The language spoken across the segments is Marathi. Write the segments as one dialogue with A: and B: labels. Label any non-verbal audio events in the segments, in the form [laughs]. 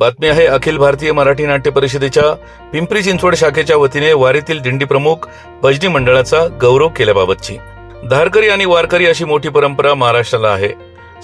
A: बातमी आहे अखिल भारतीय मराठी नाट्य परिषदेच्या पिंपरी चिंचवड शाखेच्या वतीने वारीतील दिंडी प्रमुख भजनी मंडळाचा गौरव केल्याबाबतची. धारकरी आणि वारकरी अशी मोठी परंपरा महाराष्ट्राला आहे.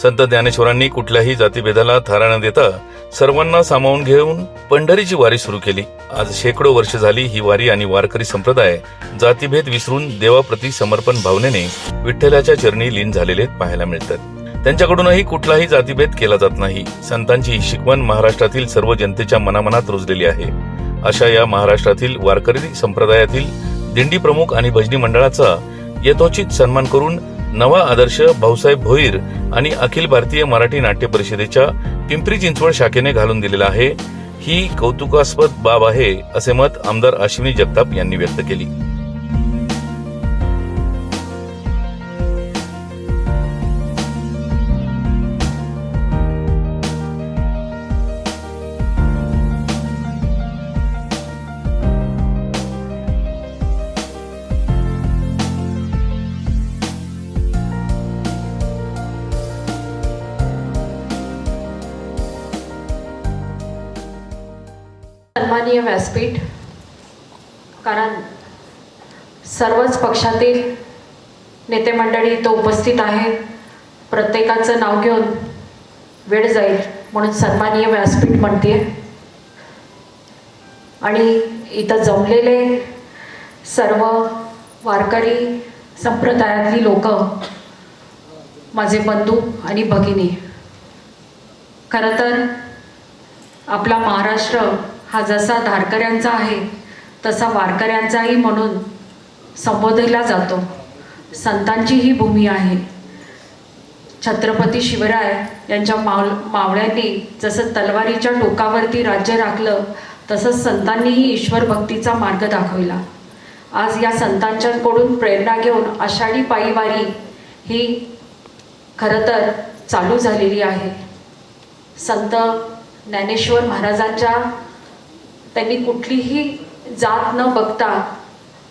A: संत ज्ञानेश्वरांनी कुठल्याही जातीभेदाला थारा न देता सर्वांना सामावून घेऊन पंढरीची वारी सुरू केली. आज शेकडो वर्ष झाली ही वारी आणि वारकरी संप्रदाय जातीभेद विसरून देवाप्रती समर्पण भावनेने विठ्ठलाच्या चरणी लीन झालेले पाहायला मिळतात. त्यांच्याकडूनही कुठलाही जातीभेद केला जात नाही. संतांची ही शिकवण महाराष्ट्रातील सर्व जनतेच्या मनामनात रुजलेली आहे. अशा या महाराष्ट्रातील वारकरी संप्रदायातील दिंडी प्रमुख आणि भजनी मंडळाचा यथोचित सन्मान करून नवा आदर्श भाऊसाहेब भोईर आणि अखिल भारतीय मराठी नाट्य परिषदेच्या पिंपरी चिंचवड शाखेने घालून दिलेला आहे. ही कौतुकास्पद बाब आहे असे मत आमदार अश्विनी जगताप यांनी व्यक्त केली.
B: सन्माननीय व्यासपीठ कारण सर्वच पक्षातील नेते मंडळी इथं उपस्थित आहेत. प्रत्येकाचं नाव घेऊन वेळ जाईल म्हणून सन्माननीय व्यासपीठ म्हणते. आणि इथं जमलेले सर्व वारकरी संप्रदायातली लोक माझे बंधू आणि भगिनी. खरं तर आपला महाराष्ट्र हा जसा धारकऱ्यांचा आहे तसा वारकऱ्यांचाही म्हणून संबोधला जातो. संतांची ही भूमी आहे. छत्रपती शिवराय यांच्या माव मावळ्यांनी जसं तलवारीच्या टोकावरती राज्य राखलं तसंच संतांनीही ईश्वर भक्तीचा मार्ग दाखविला. आज या संतांच्याकडून प्रेरणा घेऊन आषाढी पायीवारी ही खरं तर चालू झालेली आहे. संत ज्ञानेश्वर महाराजांच्या त्यांनी कुठलीही जात न बघता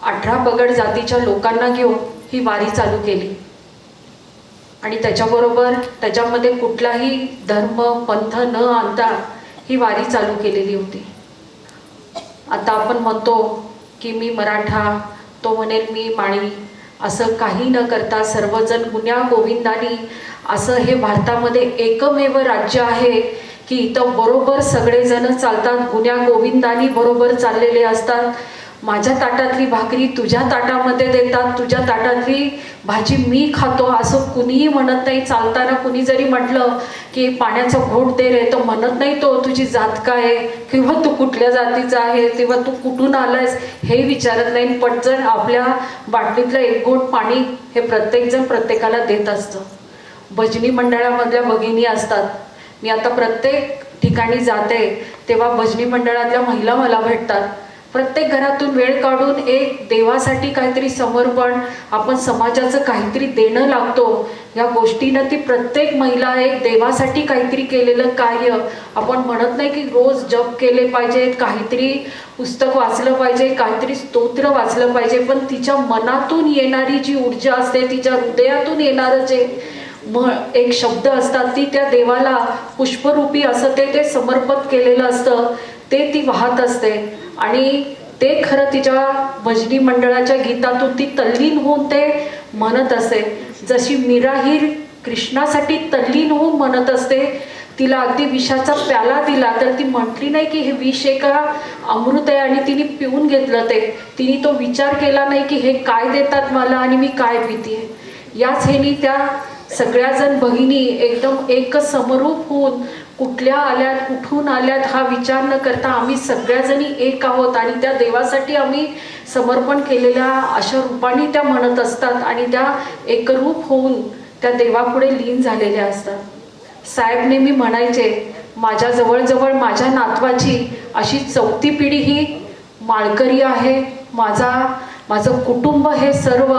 B: अठरा पगड जातीच्या लोकांना घेऊन ही वारी चालू केली. आणि त्याच्याबरोबर त्याच्यामध्ये कुठलाही धर्म पंथ न आणता ही वारी चालू केलेली होती. आता आपण म्हणतो की मी मराठा तो म्हणेल मी माळी असं काही न करता सर्वजण गुन्ह्या गोविंदानी असं हे भारतामध्ये एकमेव राज्य आहे की इथं बरोबर सगळेजण चालतात गुन्ह्या गोविंदानी बरोबर चाललेले असतात. माझ्या ताटातली भाकरी तुझ्या ताटामध्ये देतात तुझ्या ताटातली भाजी मी खातो असं कुणीही म्हणत नाही. चालताना कुणी जरी म्हटलं की पाण्याचा घोट दे रे तर म्हणत नाही तो तुझी जात काय आहे? किंवा तू कुठल्या जातीचा आहे? किंवा तू कुठून आलायस? हे विचारत नाही. पण जर आपल्या बाटलीतलं एक घोट पाणी हे प्रत्येकजण प्रत्येकाला देत असतं. भजनी मंडळामधल्या भगिनी असतात. मी आता प्रत्येक ठिकाणी जाते तेव्हा भजनी मंडळातल्या महिला मला भेटतात. प्रत्येक घरातून वेळ काढून एक देवासाठी काहीतरी समर्पण आपण समाजाचं काहीतरी देणं लागतो. या गोष्टीनं ती प्रत्येक महिला एक देवासाठी काहीतरी केलेलं कार्य. आपण म्हणत नाही की रोज जप केले पाहिजेत काहीतरी पुस्तक वाचलं पाहिजे काहीतरी स्तोत्र वाचलं पाहिजे पण तिच्या मनातून येणारी जी ऊर्जा असते तिच्या हृदयातून येणारं जे म एक शब्द असतात ती त्या देवाला पुष्परूपी असं ते ते समर्पित केलेलं असतं. ते ती वाहत असते. आणि ते खरं तिच्या भजनी मंडळाच्या गीतातून ती तल्लीन होऊन ते म्हणत असते. जशी मीरा कृष्णासाठी तल्लीन होऊन म्हणत असते तिला अगदी विषाचा प्याला दिला तर ती म्हटली नाही की हे विष एका अमृत आहे आणि तिने पिऊन घेतलं ते. तिने तो विचार केला नाही की हे काय देतात मला आणि मी काय पिते. याच हेनी त्या सगळ्याजण भगिनी एकदम एक समरूप होऊन कुठल्या आल्यात कुठून आल्यात हा विचार न करता आम्ही सगळ्याजणी एक आहोत आणि त्या देवासाठी आम्ही समर्पण केलेल्या अशा रूपाने त्या म्हणत असतात आणि त्या एकरूप होऊन त्या देवापुढे लीन झालेल्या असतात. साहेब नेहमी म्हणायचे माझ्या जवळजवळ माझ्या नातवाची अशी चौथी पिढी ही माळकरी आहे. माझा माझं कुटुंब हे सर्व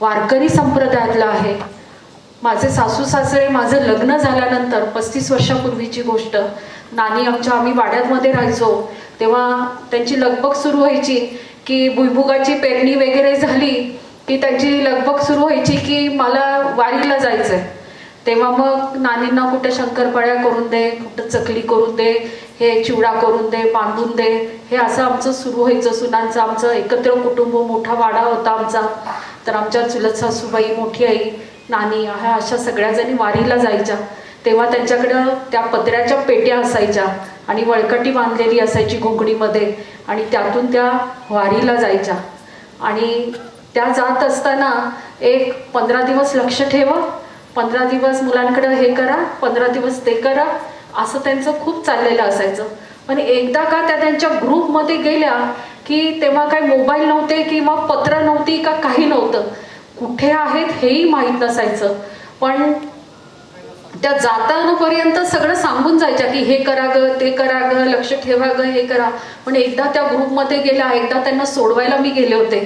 B: वारकरी संप्रदायातलं आहे. माझे सासू सासरे माझं लग्न झाल्यानंतर पस्तीस वर्षापूर्वीची गोष्ट नानी आमच्या आम्ही वाड्यातमध्ये राहायचो तेव्हा त्यांची लगबग सुरू व्हायची की भुईमुगाची पेरणी वगैरे झाली की त्यांची लगबग सुरू व्हायची की मला वारीला जायचं आहे तेव्हा मग नानींना कुठे शंकरपाळ्या करून दे कुठं चकली करून दे हे चिवडा करून दे बांधून दे हे असं आमचं सुरू व्हायचं. सुनांचं आमचं एकत्र कुटुंब मोठा वाडा होता आमचा. तर आमच्या चुलत सासूबाई मोठी आई नानी ह्या अशा सगळ्या जणी वारीला जायच्या. तेव्हा त्यांच्याकडं त्या पत्र्याच्या पेट्या असायच्या आणि वळकटी बांधलेली असायची घोंगडीमध्ये आणि त्यातून त्या वारीला जायच्या. आणि त्या जात असताना एक पंधरा दिवस लक्ष ठेवा पंधरा दिवस मुलांकडं हे करा पंधरा दिवस ते करा असं त्यांचं खूप चाललेलं असायचं. पण एकदा का त्या त्यांच्या ग्रुपमध्ये गेल्या की तेव्हा काय मोबाईल नव्हते किंवा पत्र नव्हती का काही नव्हतं. कुठे आहेत हेही माहीत नसायचं. पण त्या जातानापर्यंत सगळं सांगून जायच्या की हे करा ग ते करा ग लक्ष ठेवा ग हे करा. पण एकदा त्या ग्रुपमध्ये गेल्या एकदा त्यांना सोडवायला मी गेले होते.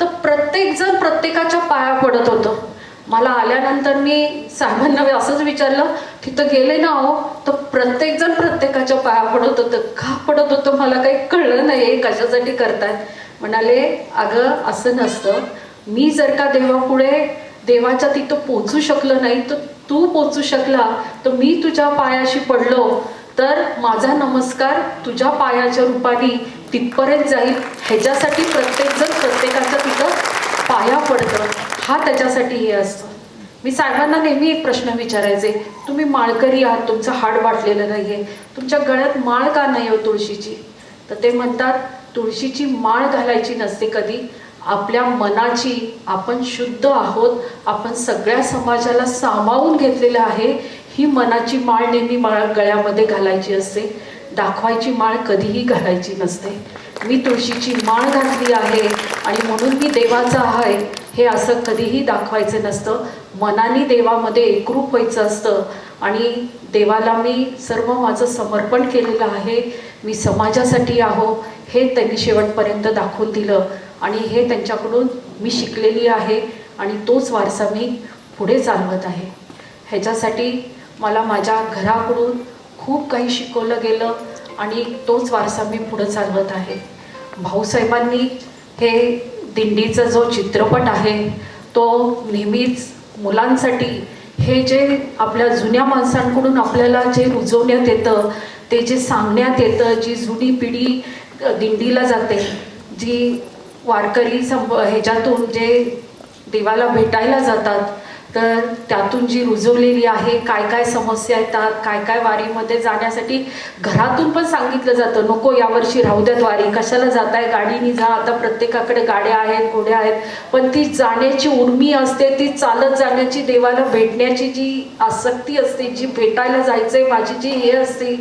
B: तर प्रत्येक जण प्रत्येकाच्या पाया पडत होतं. मला आल्यानंतर मी साहेबांना असंच विचारलं तिथं गेले ना अहो तर प्रत्येक जण प्रत्येकाच्या पाया पडत होतं का पडत होतं. मला काही कळलं नाही कशासाठी करतायत? म्हणाले अगं असं नसतं. मी जर का देवापुढे देवाच्या तिथं पोचू शकलं नाही तर तू पोचू शकला तर मी तुझ्या पायाशी पडलो तर माझा नमस्कार तुझ्या पायाच्या रूपाने तिथपर्यंत जाईल. ह्याच्यासाठी प्रत्येकजण प्रत्येकाच्या तिथं पाया पडतं. हा त्याच्यासाठी हे असतं. मी साहेबांना नेहमी एक प्रश्न विचारायचे तुम्ही माळकरी आहात तुमचं हाड वाटलेलं नाही आहे तुमच्या गळ्यात माळ का नाही हो तुळशीची? तर ते म्हणतात तुळशीची माळ घालायची नसते कधी आपल्या मनाची आपण शुद्ध आहोत आपण सगळ्या समाजाला सामावून घेतलेलं आहे ही मनाची माळ नेहमी माळ गळ्यामध्ये घालायची असते. दाखवायची माळ कधीही घालायची नसते. मी तुळशीची माळ घातली आहे आणि म्हणून मी देवाचा आहे हे असं कधीही दाखवायचं नसतं. मनाने देवामध्ये एकरूप व्हायचं असतं आणि देवाला मी सर्व माझं समर्पण केलेलं आहे. मी समाजासाठी आहो हे त्यांनी शेवटपर्यंत दाखवून दिलं. आणि हे त्यांच्याकडून मी शिकलेली आहे आणि तोच वारसा मी पुढे चालवत आहे. ह्याच्यासाठी मला माझ्या घराकडून खूप काही शिकवलं गेलं आणि तोच वारसा मी पुढे चालवत आहे. भाऊसाहेबांनी हे दिंडीचा जो चित्रपट आहे तो नेहमीच मुलांसाठी हे जे आपल्या जुन्या माणसांकडून आपल्याला जे रुजवण्यात येतं ते जे सांगण्यात येतं जी जुनी पिढी दिंडीला जाते जी वारकरी संप ह्याच्यातून जे देवाला भेटायला जातात तर त्यातून जी रुजवलेली आहे काय काय समस्या येतात काय काय वारीमध्ये जाण्यासाठी घरातून पण सांगितलं जातं नको यावर्षी राहू द्यात वारी कशाला जाताय? गाडीनी जा आता प्रत्येकाकडे गाड्या आहेत घोड्या आहेत. पण ती जाण्याची उर्मी असते ती चालत जाण्याची देवाला भेटण्याची जी आसक्ती असते जी भेटायला जायचंय माझी जी हे असते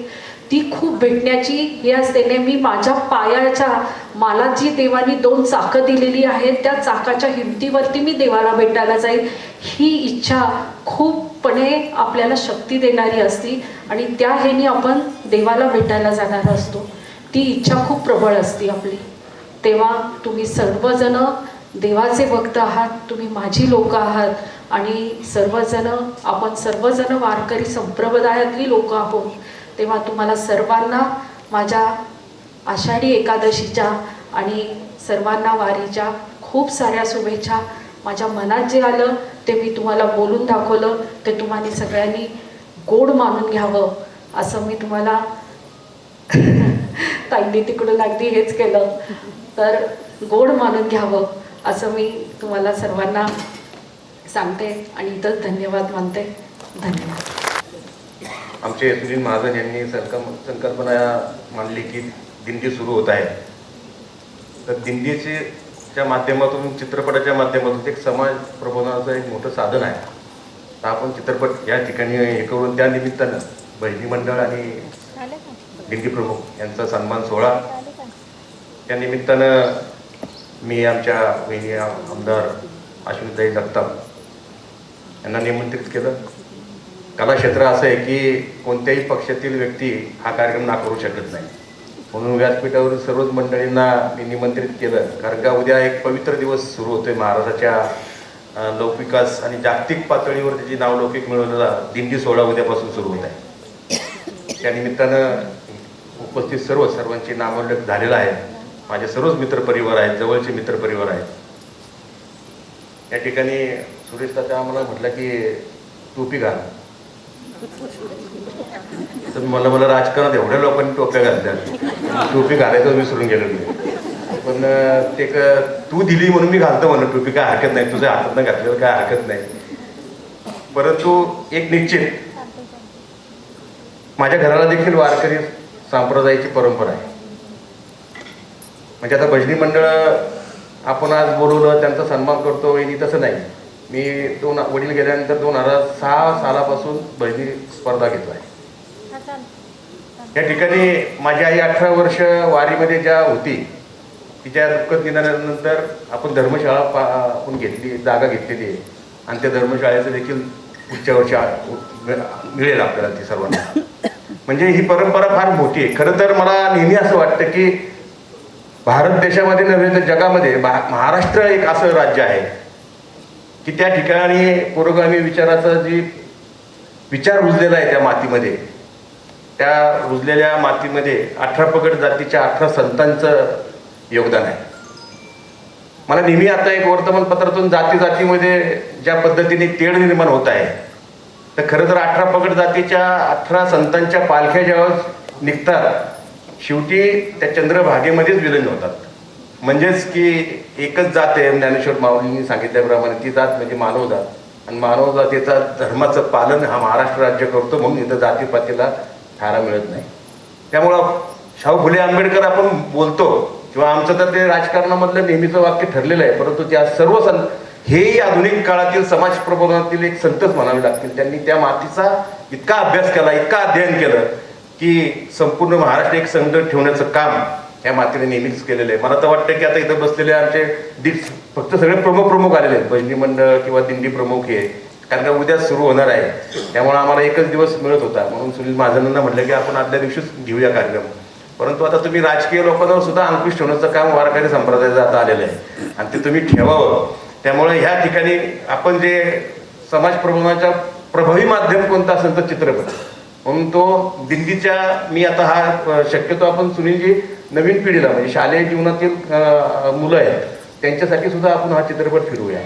B: ती खूप भेटण्याची हे असते. नेहमी माझ्या पायाच्या मला जी देवानी दोन चाकं दिलेली आहेत त्या चाकाच्या हिमतीवरती मी देवाला भेटायला जाईल ही इच्छा खूपपणे आपल्याला शक्ती देणारी असती आणि त्या ह्यानी आपण देवाला भेटायला जाणार असतो. ती इच्छा खूप प्रबळ असते आपली. तेव्हा तुम्ही सर्वजण देवाचे भक्त आहात तुम्ही माझी लोक आहात आणि सर्वजण आपण सर्वजण वारकरी संप्रदायातली लोक आहोत. तेव्हा तुम्हाला सर्वांना माझ्या आषाढी एकादशीच्या आणि सर्वांना वारीच्या खूप साऱ्या शुभेच्छा. माझ्या मनात जे आलं ते मी तुम्हाला बोलून दाखवलं. ते तुम्हाला सगळ्यांनी गोड मानून घ्यावं असं मी तुम्हाला [laughs] ताईंनी तिकडून अगदी हेच केलं. तर गोड मानून घ्यावं असं मी तुम्हाला सर्वांना सांगते आणि इथंच धन्यवाद मानते. धन्यवाद.
C: आमचे सुनील महाजन यांनी संकल्प संकल्पना मांडली की दिंडी सुरू होत आहे. तर दिंडीचे च्या माध्यमातून चित्रपटाच्या माध्यमातून एक समाज प्रबोधनाचं एक मोठं साधन आहे. तर आपण चित्रपट या ठिकाणी हे करून त्या निमित्तानं बहिणी मंडळ आणि दिंडी प्रमुख यांचा सन्मान सोहळा. त्या निमित्तानं मी आमच्या बहिणी आमदार अश्विनीताई जगताप यांना निमंत्रित केलं. कलाक्षेत्र असं आहे की कोणत्याही पक्षातील व्यक्ती हा कार्यक्रम नाकारू शकत नाही. म्हणून व्यासपीठावर सर्वच मंडळींना मी निमंत्रित केलं. कारण का उद्या एक पवित्र दिवस सुरू होतोय महाराष्ट्राच्या लौकिकास आणि जागतिक पातळीवर त्याची नावलौकिक मिळवलेला दिंडी सोहळा उद्यापासून सुरू होत आहे. त्या निमित्तानं उपस्थित सर्व सर्वांची नामोल्लेख झालेला आहे माझे सर्वच मित्रपरिवार आहेत जवळचे मित्रपरिवार आहेत. या ठिकाणी सुरेश दादा आम्हाला म्हटलं की टोपी घाल. तर मला मला राजकारणात एवढ्या लोकांनी टोप्या घातल्या. टोपी घालायचं विसरून गेलो मी. पण ते क- तू दिली म्हणून मी घालतो म्हणून टोपी काय हरकत नाही तुझ्या हातात घातलेलं काय हरकत नाही. परंतु एक निश्चित माझ्या घराला देखील वारकरी संप्रदायाची परंपरा आहे. म्हणजे आता भजनी मंडळ आपण आज बोलवलं त्यांचा सन्मान करतो तसं नाही. मी दोन वडील गेल्यानंतर दोन हजार सहा सालापासून बहिणी स्पर्धा घेतो आहे या ठिकाणी माझी आई अठरा वर्ष वारीमध्ये ज्या होती तिच्या दुःखद निधनानंतर आपण धर्मशाळा पा आपण घेतली जागा घेतलेली आहे. आणि त्या धर्मशाळेचं देखील पुढच्या वर्षी मिळेल आपल्याला ती सर्वांना. म्हणजे ही परंपरा फार मोठी आहे. खरं तर मला नेहमी असं वाटतं की भारत देशामध्ये नव्हे तर जगामध्ये महाराष्ट्र एक असं राज्य आहे. की त्या ठिकाणी पुरोगामी विचाराचा जी विचार रुजलेला आहे त्या मातीमध्ये त्या रुजलेल्या मातीमध्ये अठरा पगड जातीच्या अठरा संतांचं योगदान आहे. मला नेहमी आता एक वर्तमानपत्रातून जाती जातीमध्ये ज्या पद्धतीने तेढ निर्माण होत आहे तर खरं तर अठरा पगड जातीच्या अठरा संतांच्या पालख्या ज्यावेळेस निघतात शेवटी त्या चंद्रभागेमध्येच विलीन होतात. म्हणजेच की एकच जात आहे ज्ञानेश्वर माऊलींनी सांगितल्याप्रमाणे ती जात म्हणजे मानव जात आणि मानव जातीचा धर्माचं पालन हा महाराष्ट्र राज्य करतो म्हणून इथं जातीपातीला थारा मिळत नाही. त्यामुळं शाहू फुले आंबेडकर आपण बोलतो किंवा आमचं तर ते राजकारणामधलं नेहमीचं वाक्य ठरलेलं आहे परंतु त्या सर्व सं हेही आधुनिक काळातील समाज प्रबोधनातील एक संतच म्हणावे लागतील. त्यांनी त्या मातीचा इतका अभ्यास केला इतका अध्ययन केलं की संपूर्ण महाराष्ट्र एक संघ ठेवण्याचं काम या मातीने नेहमीच केलेलं आहे. मला तर वाटतं की आता इथं बसलेले आमचे दीप फक्त सगळे प्रमुख प्रमुख आलेले आहेत. बहिणी मंडळ किंवा दिंडी प्रमुख हे. कारण का उद्या सुरू होणार आहे. त्यामुळे आम्हाला एकच दिवस मिळत होता. म्हणून सुनील महाजनांना म्हटलं की आपण आदल्या दिवशीच घेऊया कार्यक्रम. परंतु आता तुम्ही राजकीय लोकांवर सुद्धा अंकुश ठेवण्याचं काम वारकरी संप्रदायाचं आता आलेलं आहे. आणि ते तुम्ही ठेवावं. त्यामुळे ह्या ठिकाणी आपण जे समाज प्रबोधनाच्या प्रभावी माध्यम कोणतं असेल तर चित्रपट. म्हणून तो दिल्लीच्या मी आता हा शक्यतो आपण सुनीलजी नवीन पिढीला म्हणजे शालेय जीवनातील मुलं आहेत त्यांच्यासाठी सुद्धा आपण हा चित्रपट फिरूया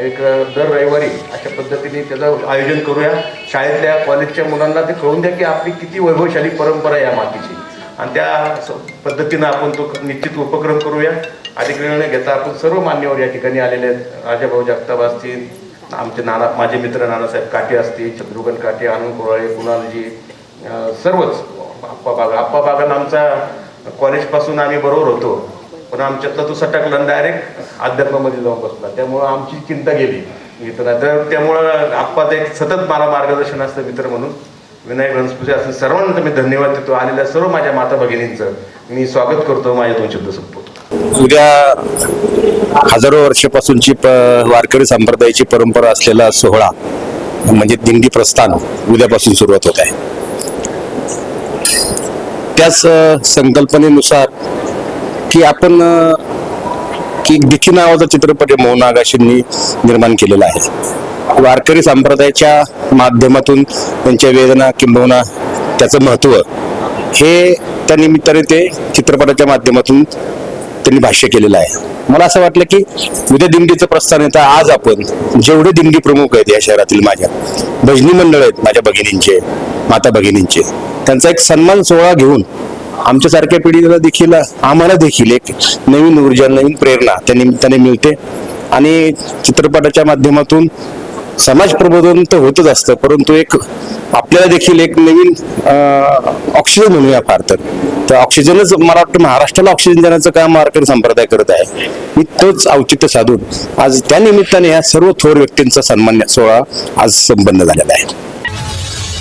C: एक दर रविवारी अशा पद्धतीने त्याचं आयोजन करूया. शाळेतल्या कॉलेजच्या मुलांना ते कळून द्या की आपली किती वैभवशाली परंपरा आहे या मातीची. आणि त्या पद्धतीनं आपण तो निश्चित उपक्रम करूया. अधिक निर्णय घेता आपण सर्व मान्यवर या ठिकाणी आलेले आहेत. राजाभाऊ जगताप असतील आमचे नाना माझे मित्र नानासाहेब काटे असतील चंद्रुगन काटे आनंद कोराळे कुणालजी सर्वच. आप्पा बागा आप्पा बागान आमचा कॉलेजपासून आम्ही बरोबर होतो. पण आमच्यातला तो सटकला डायरेक्ट अध्यात्मामध्ये जाऊन बसला. त्यामुळं आमची चिंता गेली. मित्र तर त्यामुळं आप्पाचं एक सतत मला मार्गदर्शन असतं मित्र म्हणून. विनायक रणसपुजे असं सर्वांना मी धन्यवाद देतो. आलेल्या सर्व माझ्या माता भगिनींचं मी स्वागत करतो. माझ्या दोन शब्द संपवतो.
D: उद्या हजारो वर्षापासूनची प वारकरी संप्रदायाची परंपरा असलेला सोहळा म्हणजे दिंडी प्रस्थान उद्यापासून सुरुवात होत आहे. त्याच संकल्पनेनुसार की आपण की दिखी नावाचा चित्रपट मोहन आगाशींनी निर्माण केलेला आहे. वारकरी संप्रदायाच्या माध्यमातून त्यांच्या वेदना किंबहुना त्याचं महत्त्व हे त्या निमित्ताने ते चित्रपटाच्या माध्यमातून त्यांनी भाष्य केलेलं आहे. मला असं वाटलं की उद्या दिंडीचं प्रस्थान येतं आज आपण जेवढे दिंडी प्रमुख आहेत या शहरातील माझ्या भजनी मंडळ आहेत माझ्या भगिनींचे माता भगिनींचे त्यांचा एक सन्मान सोहळा घेऊन आमच्यासारख्या पिढीला देखील आम्हाला देखील एक नवीन ऊर्जा नवीन प्रेरणा त्या निमित्ताने मिळते. आणि चित्रपटाच्या माध्यमातून समाज प्रबोधन तर होतच असतं परंतु एक आपल्याला देखील एक नवीन ऑक्सिजन म्हणूया फार तर. ऑक्सिजनच मला वाटतं महाराष्ट्राला ऑक्सिजन देण्याचं काम वारकरी संप्रदाय करत आहे मी तोच औचित्य साधून आज त्या निमित्ताने या सर्व थोर व्यक्तींचा सन्मान सोहळा आज संपन्न झालेला आहे.